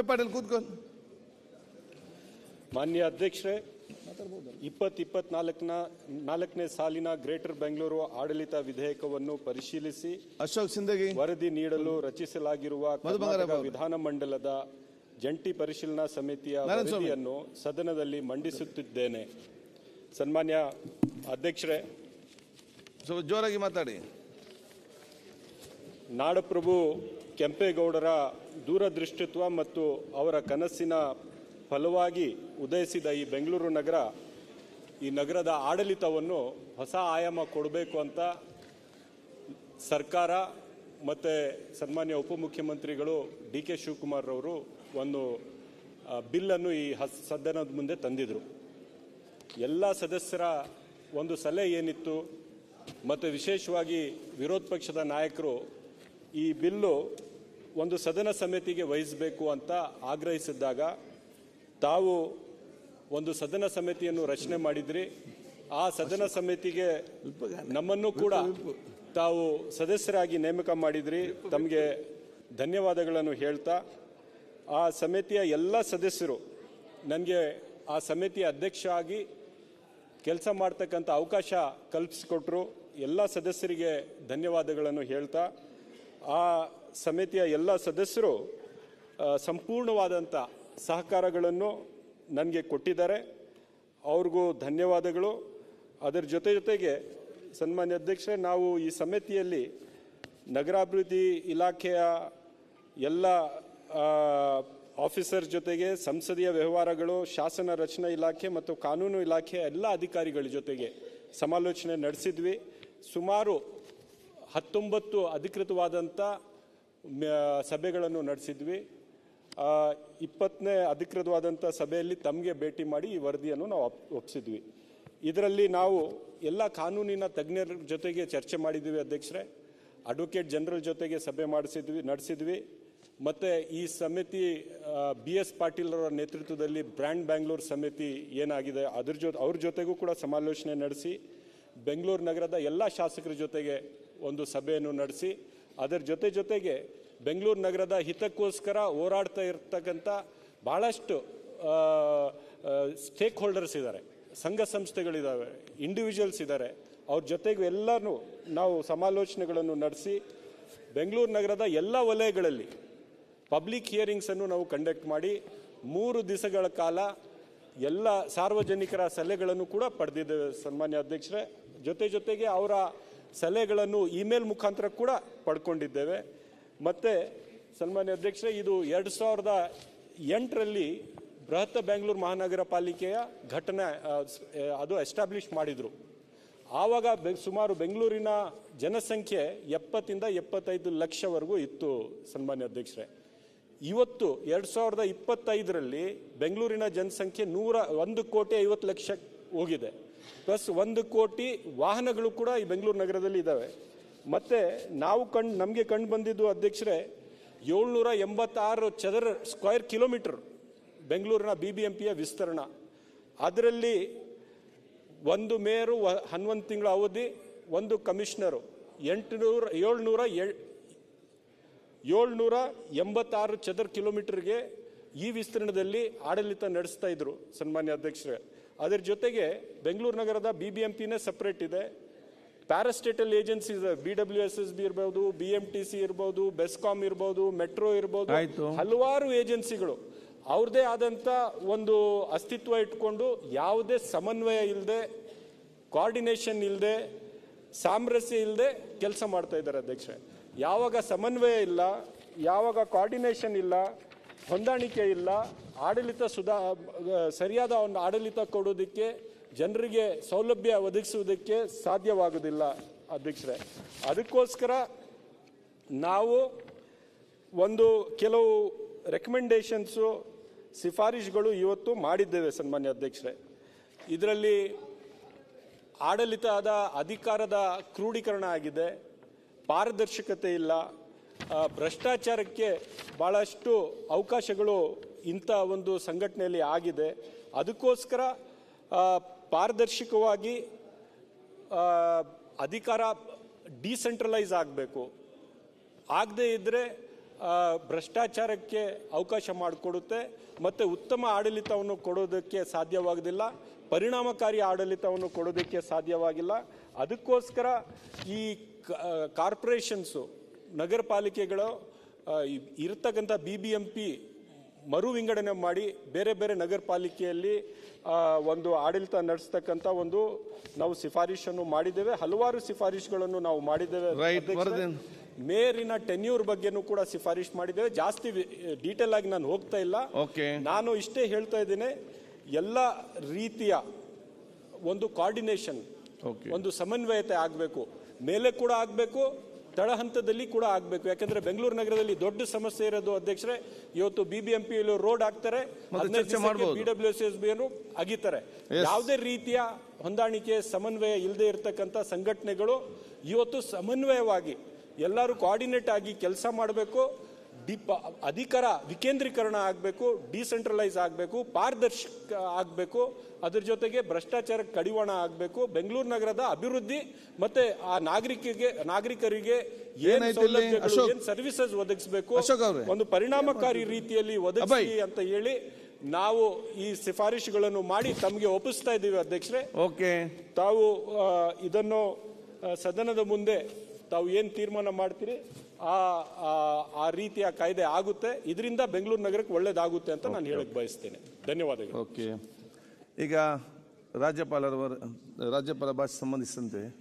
Y Patil ಕೂತ್ಕೊಂಡು. ಮಾನ್ಯ ಅಧ್ಯಕ್ಷರೇ ಇಪ್ಪತ್ ಇಪ್ಪತ್ನಾಲ್ಕನ ನಾಲ್ಕನೇ ಸಾಲಿನ ಗ್ರೇಟರ್ ಬೆಂಗಳೂರು ಆಡಳಿತ ವಿಧೇಯಕವನ್ನು ಪರಿಶೀಲಿಸಿ ಅಶೋಕ್ ಸಿಂಧಗಿ. ವರದಿ ನೀಡಲು ರಚಿಸಲಾಗಿರುವ ಕರ್ನಾಟಕ ವಿಧಾನಮಂಡಲದ ಜಂಟಿ ಪರಿಶೀಲನಾ ಸಮಿತಿಯ ವರದಿಯನ್ನು ಸದನದಲ್ಲಿ ಮಂಡಿಸುತ್ತಿದ್ದೇನೆ. ಸನ್ಮಾನ್ಯ ಅಧ್ಯಕ್ಷರೇ. ಸ್ವಲ್ಪ ಜೋರಾಗಿ ಮಾತಾಡಿ. ನಾಡಪ್ರಭು ಕೆಂಪೇಗೌಡರ ದೂರದೃಷ್ಟಿತ್ವ ಮತ್ತು ಅವರ ಕನಸಿನ ಫಲವಾಗಿ ಉದಯಿಸಿದ ಈ ಬೆಂಗಳೂರು ನಗರ, ಈ ನಗರದ ಆಡಳಿತವನ್ನು ಹೊಸ ಆಯಾಮ ಕೊಡಬೇಕು ಅಂತ ಸರ್ಕಾರ ಮತ್ತು ಸನ್ಮಾನ್ಯ ಉಪಮುಖ್ಯಮಂತ್ರಿಗಳು ಡಿ ಕೆ ಶಿವಕುಮಾರ್ ಅವರು ಒಂದು ಬಿಲ್ಲನ್ನು ಈ ಹಸ್, ಸದನದ ಮುಂದೆ ತಂದಿದ್ರು. ಎಲ್ಲ ಸದಸ್ಯರ ಒಂದು ಸಲಹೆ ಏನಿತ್ತು ಮತ್ತು ವಿಶೇಷವಾಗಿ ವಿರೋಧ ಪಕ್ಷದ ನಾಯಕರು ಈ ಬಿಲ್ಲು ಒಂದು ಸದನ ಸಮಿತಿಗೆ ವಹಿಸಬೇಕು ಅಂತ ಆಗ್ರಹಿಸಿದ್ದಾಗ ತಾವು ಒಂದು ಸದನ ಸಮಿತಿಯನ್ನು ರಚನೆ ಮಾಡಿದ್ರಿ. ಆ ಸದನ ಸಮಿತಿಗೆ ನಮ್ಮನ್ನು ಕೂಡ ತಾವು ಸದಸ್ಯರಾಗಿ ನೇಮಕ ಮಾಡಿದ್ರಿ. ತಮಗೆ ಧನ್ಯವಾದಗಳನ್ನು ಹೇಳ್ತಾ, ಆ ಸಮಿತಿಯ ಎಲ್ಲ ಸದಸ್ಯರು ನನಗೆ ಆ ಸಮಿತಿಯ ಅಧ್ಯಕ್ಷ ಆಗಿ ಕೆಲಸ ಮಾಡ್ತಕ್ಕಂಥ ಅವಕಾಶ ಕಲ್ಪಿಸಿಕೊಟ್ರು. ಎಲ್ಲ ಸದಸ್ಯರಿಗೆ ಧನ್ಯವಾದಗಳನ್ನು ಹೇಳ್ತಾ ಆ ಸಮಿತಿಯ ಎಲ್ಲ ಸದಸ್ಯರು ಸಂಪೂರ್ಣವಾದಂಥ ಸಹಕಾರಗಳನ್ನು ನನಗೆ ಕೊಟ್ಟಿದ್ದಾರೆ. ಅವ್ರಿಗೂ ಧನ್ಯವಾದಗಳು. ಅದರ ಜೊತೆ ಜೊತೆಗೆ ಸನ್ಮಾನ್ಯ ಅಧ್ಯಕ್ಷರೇ, ನಾವು ಈ ಸಮಿತಿಯಲ್ಲಿ ನಗರಾಭಿವೃದ್ಧಿ ಇಲಾಖೆಯ ಎಲ್ಲ ಆಫೀಸರ್ ಜೊತೆಗೆ ಸಂಸದೀಯ ವ್ಯವಹಾರಗಳು, ಶಾಸನ ರಚನಾ ಇಲಾಖೆ ಮತ್ತು ಕಾನೂನು ಇಲಾಖೆಯ ಎಲ್ಲ ಅಧಿಕಾರಿಗಳ ಜೊತೆಗೆ ಸಮಾಲೋಚನೆ ನಡೆಸಿದ್ವಿ. ಸುಮಾರು ಹತ್ತೊಂಬತ್ತು ಅಧಿಕೃತವಾದಂಥ ಸಭೆಗಳನ್ನು ನಡೆಸಿದ್ವಿ. ಇಪ್ಪತ್ತನೇ ಅಧಿಕೃತವಾದಂಥ ಸಭೆಯಲ್ಲಿ ತಮಗೆ ಭೇಟಿ ಮಾಡಿ ಈ ವರದಿಯನ್ನು ನಾವು ಒಪ್- ಒಪ್ಪಿಸಿದ್ವಿ ಇದರಲ್ಲಿ ನಾವು ಎಲ್ಲ ಕಾನೂನಿನ ತಜ್ಞರ ಜೊತೆಗೆ ಚರ್ಚೆ ಮಾಡಿದ್ವಿ ಅಧ್ಯಕ್ಷರೇ. ಅಡ್ವೊಕೇಟ್ ಜನರಲ್ ಜೊತೆಗೆ ಸಭೆ ಮಾಡಿಸಿದ್ವಿ, ನಡೆಸಿದ್ವಿ. ಮತ್ತು ಈ ಸಮಿತಿ ಬಿ ಎಸ್ ಪಾಟೀಲ್ ಅವರ ನೇತೃತ್ವದಲ್ಲಿ ಬ್ರ್ಯಾಂಡ್ ಬ್ಯಾಂಗ್ಳೂರ್ ಸಮಿತಿ ಏನಾಗಿದೆ, ಅದ್ರ ಜೊತೆ ಅವ್ರ ಜೊತೆಗೂ ಕೂಡ ಸಮಾಲೋಚನೆ ನಡೆಸಿ, ಬೆಂಗಳೂರು ನಗರದ ಎಲ್ಲ ಶಾಸಕರ ಜೊತೆಗೆ ಒಂದು ಸಭೆಯನ್ನು ನಡೆಸಿ, ಅದರ ಜೊತೆ ಜೊತೆಗೆ ಬೆಂಗಳೂರು ನಗರದ ಹಿತಕ್ಕೋಸ್ಕರ ಹೋರಾಡ್ತಾ ಇರ್ತಕ್ಕಂಥ ಭಾಳಷ್ಟು ಸ್ಟೇಕ್ ಹೋಲ್ಡರ್ಸ್ ಇದ್ದಾರೆ. ಸಂಘ ಸಂಸ್ಥೆಗಳಿದ್ದಾವೆ ಇಂಡಿವಿಜುವಲ್ಸ್ ಇದ್ದಾರೆ. ಅವ್ರ ಜೊತೆಗೂ ಎಲ್ಲನೂ ನಾವು ಸಮಾಲೋಚನೆಗಳನ್ನು ನಡೆಸಿ, ಬೆಂಗಳೂರು ನಗರದ ಎಲ್ಲ ವಲಯಗಳಲ್ಲಿ ಪಬ್ಲಿಕ್ ಹಿಯರಿಂಗ್ಸನ್ನು ನಾವು ಕಂಡಕ್ಟ್ ಮಾಡಿ, ಮೂರು ದಿವಸಗಳ ಕಾಲ ಎಲ್ಲ ಸಾರ್ವಜನಿಕರ ಸಲಹೆಗಳನ್ನು ಕೂಡ ಪಡೆದಿದ್ದೇವೆ ಸನ್ಮಾನ್ಯ ಅಧ್ಯಕ್ಷರೇ. ಜೊತೆ ಜೊತೆಗೆ ಅವರ ಸಲಹೆಗಳನ್ನು ಇಮೇಲ್ ಮುಖಾಂತರ ಕೂಡ ಪಡ್ಕೊಂಡಿದ್ದೇವೆ. ಮತ್ತು ಸನ್ಮಾನ್ಯ ಅಧ್ಯಕ್ಷರೇ, ಇದು ಎರಡು ಸಾವಿರದ ಎಂಟರಲ್ಲಿ ಬೃಹತ್ ಬೆಂಗಳೂರು ಮಹಾನಗರ ಪಾಲಿಕೆಯ ಘಟನೆ ಅದು ಎಸ್ಟಾಬ್ಲಿಷ್ ಮಾಡಿದರು. ಆವಾಗ ಬೆ, ಸುಮಾರು ಬೆಂಗಳೂರಿನ ಜನಸಂಖ್ಯೆ ಎಪ್ಪತ್ತಿಂದ ಎಪ್ಪತ್ತೈದು ಲಕ್ಷವರೆಗೂ ಇತ್ತು ಸನ್ಮಾನ್ಯ ಅಧ್ಯಕ್ಷರೇ. ಇವತ್ತು ಎರಡು ಸಾವಿರದ ಇಪ್ಪತ್ತೈದರಲ್ಲಿ ಬೆಂಗಳೂರಿನ ಜನಸಂಖ್ಯೆ ನೂರ ಒಂದು ಕೋಟಿ ಐವತ್ತು ಲಕ್ಷ ಹೋಗಿದೆ. ಪ್ಲಸ್ ಒಂದು ಕೋಟಿ ವಾಹನಗಳು ಕೂಡ ಈ ಬೆಂಗಳೂರು ನಗರದಲ್ಲಿ ಇದ್ದಾವೆ ಮತ್ತು ನಾವು ಕಂಡು, ನಮಗೆ ಕಂಡು ಬಂದಿದ್ದು ಅಧ್ಯಕ್ಷರೇ ಏಳ್ನೂರ ಎಂಬತ್ತಾರು ಚದರ ಸ್ಕ್ವೇರ್ ಕಿಲೋಮೀಟರ್ ಬೆಂಗಳೂರಿನ ಬಿ ಬಿ ಎಂ ಪಿಯ ವಿಸ್ತರಣ. ಅದರಲ್ಲಿ ಒಂದು ಮೇಯರು ಹನ್ನೊಂದು ತಿಂಗಳ ಅವಧಿ, ಒಂದು ಕಮಿಷನರು, ಎಂಟುನೂರ, ಏಳ್ನೂರ ಏಳ್ನೂರ ಎಂಬತ್ತಾರು ಚದರ ಕಿಲೋಮೀಟರ್ಗೆ ಈ ವಿಸ್ತೀರ್ಣದಲ್ಲಿ ಆಡಳಿತ ನಡೆಸ್ತಾ ಇದ್ರು ಸನ್ಮಾನ್ಯ ಅಧ್ಯಕ್ಷರೇ. ಅದರ ಜೊತೆಗೆ ಬೆಂಗಳೂರು ನಗರದ ಬಿ ಬಿ ಎಂ ಪಿನೇ ಸಪ್ರೇಟ್ ಇದೆ. Parastatal agencies B W S S B ಇರ್ಬೋದು ಬಿ ಎಂ ಟಿ ಸಿ ಇರ್ಬೋದು ಬೆಸ್ಕಾಮ್ ಇರ್ಬೋದು ಮೆಟ್ರೋ ಇರ್ಬೋದು ಹಲವಾರು ಏಜೆನ್ಸಿಗಳು ಅವ್ರದ್ದೇ ಆದಂಥ ಒಂದು ಅಸ್ತಿತ್ವ ಇಟ್ಕೊಂಡು ಯಾವುದೇ ಸಮನ್ವಯ ಇಲ್ಲದೆ ಕೋಆರ್ಡಿನೇಷನ್ ಇಲ್ಲದೆ ಸಾಮರಸ್ಯ ಇಲ್ಲದೆ ಕೆಲಸ ಮಾಡ್ತಾ ಇದ್ದಾರೆ ಅಧ್ಯಕ್ಷ ಯಾವಾಗ ಸಮನ್ವಯ ಇಲ್ಲ ಯಾವಾಗ ಕೋಆರ್ಡಿನೇಷನ್ ಇಲ್ಲ ಹೊಂದಾಣಿಕೆ ಇಲ್ಲ. ಆಡಳಿತ ಸುಧಾ ಸರಿಯಾದ ಒಂದು ಆಡಳಿತ ಕೊಡೋದಕ್ಕೆ ಜನರಿಗೆ ಸೌಲಭ್ಯ ಒದಗಿಸುವುದಕ್ಕೆ ಸಾಧ್ಯವಾಗುವುದಿಲ್ಲ ಅಧ್ಯಕ್ಷರೇ. ಅದಕ್ಕೋಸ್ಕರ ನಾವು ಒಂದು ಕೆಲವು ರೆಕಮೆಂಡೇಷನ್ಸು ಶಿಫಾರಿಶುಗಳು ಇವತ್ತು ಮಾಡಿದ್ದೇವೆ ಸನ್ಮಾನ್ಯ ಅಧ್ಯಕ್ಷರೇ. ಇದರಲ್ಲಿ ಆಡಳಿತದ ಅಧಿಕಾರದ ಕ್ರೋಢೀಕರಣ ಆಗಿದೆ. ಪಾರದರ್ಶಕತೆ ಇಲ್ಲ. ಭ್ರಷ್ಟಾಚಾರಕ್ಕೆ ಭಾಳಷ್ಟು ಅವಕಾಶಗಳು ಇಂಥ ಒಂದು ಸಂಘಟನೆಯಲ್ಲಿ ಆಗಿದೆ. ಅದಕ್ಕೋಸ್ಕರ ಪಾರದರ್ಶಕವಾಗಿ ಅಧಿಕಾರ ಡಿಸೆಂಟ್ರಲೈಸ್ ಆಗಬೇಕು. ಆಗದೇ ಇದ್ದರೆ ಭ್ರಷ್ಟಾಚಾರಕ್ಕೆ ಅವಕಾಶ ಮಾಡಿಕೊಡುತ್ತೆ ಮತ್ತು ಉತ್ತಮ ಆಡಳಿತವನ್ನು ಕೊಡೋದಕ್ಕೆ ಸಾಧ್ಯವಾಗೋದಿಲ್ಲ, ಪರಿಣಾಮಕಾರಿ ಆಡಳಿತವನ್ನು ಕೊಡೋದಕ್ಕೆ ಸಾಧ್ಯವಾಗಿಲ್ಲ. ಅದಕ್ಕೋಸ್ಕರ ಈ ಕಾರ್ಪೊರೇಷನ್ಸು ನಗರ ಪಾಲಿಕೆಗಳು ಇರತಕ್ಕಂಥ ಬಿ ಬಿ ಎಂ ಪಿ ಮರು ವಿಂಗಡಣೆ ಮಾಡಿ ಬೇರೆ ಬೇರೆ ನಗರ ಪಾಲಿಕೆಯಲ್ಲಿ ಒಂದು ಆಡಳಿತ ನಡೆಸ್ತಕ್ಕಂಥ ಒಂದು ನಾವು ಶಿಫಾರಿಶನ್ನು ಮಾಡಿದ್ದೇವೆ. ಹಲವಾರು ಶಿಫಾರಿಶುಗಳನ್ನು ನಾವು ಮಾಡಿದ್ದೇವೆ. ಮೇರಿನ ಟೆನ್ಯೂರ್ ಬಗ್ಗೆನೂ ಕೂಡ ಶಿಫಾರಿಶ್ ಮಾಡಿದ್ದೇವೆ. ಜಾಸ್ತಿ ಡೀಟೇಲ್ ಆಗಿ ನಾನು ಹೋಗ್ತಾ ಇಲ್ಲ. ಓಕೆ ನಾನು ಇಷ್ಟೇ ಹೇಳ್ತಾ ಇದ್ದೇನೆ ಎಲ್ಲ ರೀತಿಯ ಒಂದು ಕೋಆರ್ಡಿನೇಷನ್ ಓಕೆ ಒಂದು ಸಮನ್ವಯತೆ ಆಗಬೇಕು. ಮೇಲೆ ಕೂಡ ಆಗಬೇಕು ತಳಹಂತದಲ್ಲಿ ಕೂಡ ಆಗಬೇಕು. ಯಾಕಂದ್ರೆ ಬೆಂಗಳೂರು ನಗರದಲ್ಲಿ ದೊಡ್ಡ ಸಮಸ್ಯೆ ಇರೋದು ಅಧ್ಯಕ್ಷರೇ ಇವತ್ತು B B M P road ಹಾಕ್ತಾರೆ. ಬಿ ಡಬ್ಲ್ಯೂ ಎಸ್ ಬಿ ಅನ್ನು ಅಗಿತಾರೆ. ಯಾವುದೇ ರೀತಿಯ ಹೊಂದಾಣಿಕೆ ಸಮನ್ವಯ ಇಲ್ಲದೆ ಇರತಕ್ಕಂಥ ಸಂಘಟನೆಗಳು ಇವತ್ತು ಸಮನ್ವಯವಾಗಿ ಎಲ್ಲರೂ ಕೋಆರ್ಡಿನೇಟ್ ಆಗಿ ಕೆಲಸ ಮಾಡಬೇಕು. ಡಿಪ ಅಧಿಕಾರ ವಿಕೇಂದ್ರೀಕರಣ ಆಗಬೇಕು ಡಿಸೆಂಟ್ರಲೈಸ್ ಆಗಬೇಕು ಪಾರದರ್ಶಕ ಆಗಬೇಕು ಅದ್ರ ಜೊತೆಗೆ ಭ್ರಷ್ಟಾಚಾರ ಕಡಿವಾಣ ಆಗಬೇಕು ಬೆಂಗಳೂರು ನಗರದ ಅಭಿವೃದ್ಧಿ ಮತ್ತೆ ಆ ನಾಗರಿಕರಿಗೆ ನಾಗರಿಕರಿಗೆ ಏನು? ಸೌಲಭ್ಯಗಳು ಅಶೋಕ್. ಸರ್ವಿಸಸ್ ಒದಗಿಸಬೇಕು ಒಂದು ಪರಿಣಾಮಕಾರಿ ರೀತಿಯಲ್ಲಿ ಒದಗಿಸಿ ಅಂತ ಹೇಳಿ ನಾವು ಈ ಶಿಫಾರಿಶುಗಳನ್ನು ಮಾಡಿ ತಮಗೆ ಒಪ್ಪಿಸ್ತಾ ಇದ್ದೀವಿ ಅಧ್ಯಕ್ಷರೇ ಓಕೆ ತಾವು ಇದನ್ನು ಸದನದ ಮುಂದೆ ತಾವು ಏನು ತೀರ್ಮಾನ ಮಾಡ್ತೀರಿ ಆ ಆ- ರೀತಿಯ ಕಾಯ್ದೆ ಆಗುತ್ತೆ. ಇದರಿಂದ ಬೆಂಗಳೂರು ನಗರಕ್ಕೆ ಒಳ್ಳೇದಾಗುತ್ತೆ ಅಂತ ನಾನು ಹೇಳಕ್ ಬಯಸ್ತೇನೆ. ಧನ್ಯವಾದಗಳು. ಓಕೆ ಈಗ ರಾಜ್ಯಪಾಲರವರ ರಾಜ್ಯಪಾಲ ಭಾಷೆ ಸಂಬಂಧಿಸಿದಂತೆ